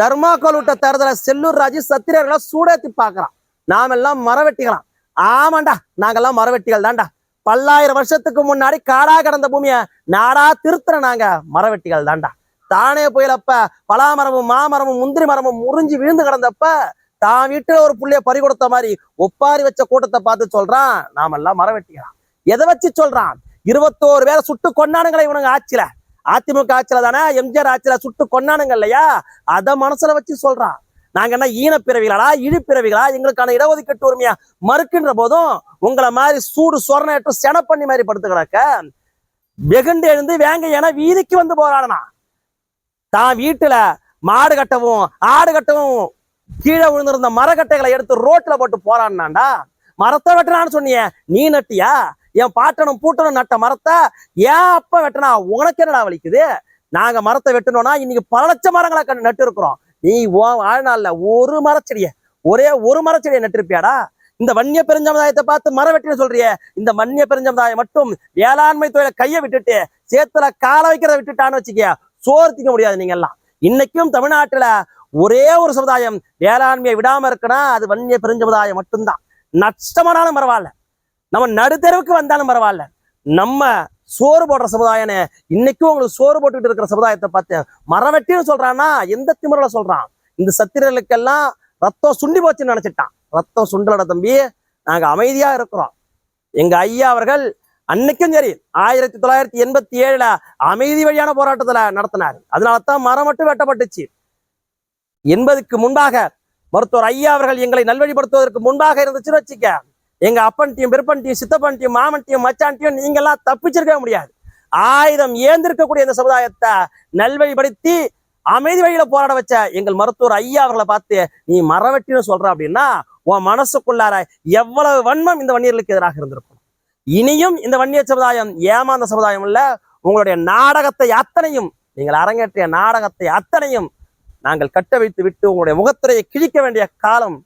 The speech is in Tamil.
தர்மாக்கோல் விட்ட தருதல செல்லூர் ராஜு சத்திரியர்களை சூடேத்தி பார்க்கறான். நாமெல்லாம் மரவெட்டிகளாம். ஆமாண்டா நாங்கெல்லாம் மரவெட்டிகள் தான்டா பல்லாயிரம் வருஷத்துக்கு முன்னாடி காடா கடந்த பூமியை நாடா திருத்துற நாங்க மரவெட்டிகள் தான்டா தானே புயலப்ப பலாமரமும் மாமரமும் முந்திரி மரமும் முறிஞ்சு விழுந்து கிடந்தப்ப தான் வீட்டுல ஒரு புள்ளைய பறி கொடுத்த மாதிரி ஒப்பாரி வச்ச கூட்டத்தை பார்த்து சொல்றான். நாமெல்லாம் மரவெட்டிகளாம். எதை வச்சு சொல்றான்? இருபத்தோரு பேரை சுட்டு கொண்டானுங்களே இவனுங்க ஆட்சியில. அதிமுக ஆட்சியில தானே எம்ஜிஆர் ஆட்சியில சுட்டு கொண்டானுங்க இல்லையா? அதை மனசுல வச்சு சொல்றான். நாங்க என்ன ஈனப்பிறவிகளா இழிப்பிறவிகளா? எங்களுக்கான இடஒதுக்கீட்டு உரிமையா மறுக்கின்ற போதும் உங்களை மாதிரி சூடு சொரணேற்று செனப்பண்ணி மாதிரி படுத்து கிடக்க வெகுண்டு எழுந்து வேங்க என வீதிக்கு வந்து போராடனா. தான் வீட்டுல மாடு கட்டவும் ஆடு கட்டவும் கீழே விழுந்திருந்த மரக்கட்டைகளை எடுத்து ரோட்ல போட்டு போராடினாண்டா மரத்தை வெட்டினான்னு சொன்னியே நீ நட்டியா? என் பாட்டனும் பூட்டனும் நட்ட மரத்தை ஏன் அப்ப வெட்டினா? உனக்கு என்னடா வலிக்குது? நாங்க மரத்தை வெட்டணும்னா இன்னைக்கு பல லட்சம் மரங்களை கண்டு நட்டு இருக்கிறோம் நீ வாழ்நாள்ல ஒரு மரச்செடிய ஒரே ஒரு மரச்செடியை நட்டிருப்பியாடா? இந்த வன்னிய பெருஞ்சமுதாயத்தை பார்த்து மரம் வெட்டின்னு சொல்றியே. இந்த வன்னிய பெருஞ்சமுதாயம் மட்டும் வேளாண்மை தொழில கையை விட்டுட்டு சேத்துல காலை வைக்கிறத விட்டுட்டான்னு வச்சுக்க சோறு திங்க முடியாது நீங்க எல்லாம் இன்னைக்கும் தமிழ்நாட்டுல ஒரே ஒரு சமுதாயம் வேளாண்மையை விடாம இருக்குன்னா அது வன்னிய பெருஞ்சமுதாயம் மட்டும்தான். நஷ்டமானாலும் பரவாயில்ல. நம்ம நடுத்தெருவுக்கு வந்தாலும் பரவாயில்ல. நம்ம சோறு போடுற சமுதாயம்னு இன்னைக்கும் உங்களுக்கு சோறு போட்டுக்கிட்டு இருக்கிற சமுதாயத்தை பார்த்து மரம் வெட்டின்னு சொல்றான்னா எந்த திமிரில் சொல்றான்? இந்த சத்திரர்களுக்கெல்லாம் ரத்தம் சுண்டி போச்சுன்னு நினைச்சிட்டான். ரத்தம் சுண்டலட தம்பி. நாங்க அமைதியா இருக்கிறோம். எங்க ஐயா அவர்கள் அன்னைக்கும் சரி ஆயிரத்தி தொள்ளாயிரத்தி எண்பத்தி ஏழுல அமைதி வழியான போராட்டத்துல நடத்தினார். அதனால தான் மரம் மட்டும் வெட்டப்பட்டுச்சு. எண்பதுக்கு முன்பாக மருத்துவர் ஐயா அவர்கள் எங்களை நல்வழிப்படுத்துவதற்கு முன்பாக இருந்துச்சுன்னு வச்சுக்க. எங்க அப்பன்ட்டியும் பெருப்பன்ட்டியும் சித்தப்பன்ட்டியும் மாமன்ட்டியும் மச்சான்ட்டியும் நீங்கெல்லாம் தப்பிச்சிருக்கவே முடியாது. ஆயுதம் ஏந்திருக்கக்கூடிய இந்த சமுதாயத்தை நல்வழிப்படுத்தி அமைதி வழியில போராட வச்ச எங்கள் மருத்துவர் ஐயா அவர்களை பார்த்து நீ மரவெட்டின்னு சொல்ற அப்படின்னா உன் மனசுக்குள்ளார எவ்வளவு வன்மம் இந்த வன்னியர்களுக்கு எதிராக இருந்திருக்கும். இனியும் இந்த வன்னிய சமுதாயம் ஏமாந்த சமுதாயம் இல்ல. உங்களுடைய நாடகத்தை அத்தனையும் நீங்கள் அரங்கேற்றிய நாடகத்தை அத்தனையும் நாங்கள் கட்ட வைத்து விட்டு உங்களுடைய முகத்திரையை கிழிக்க வேண்டிய காலம்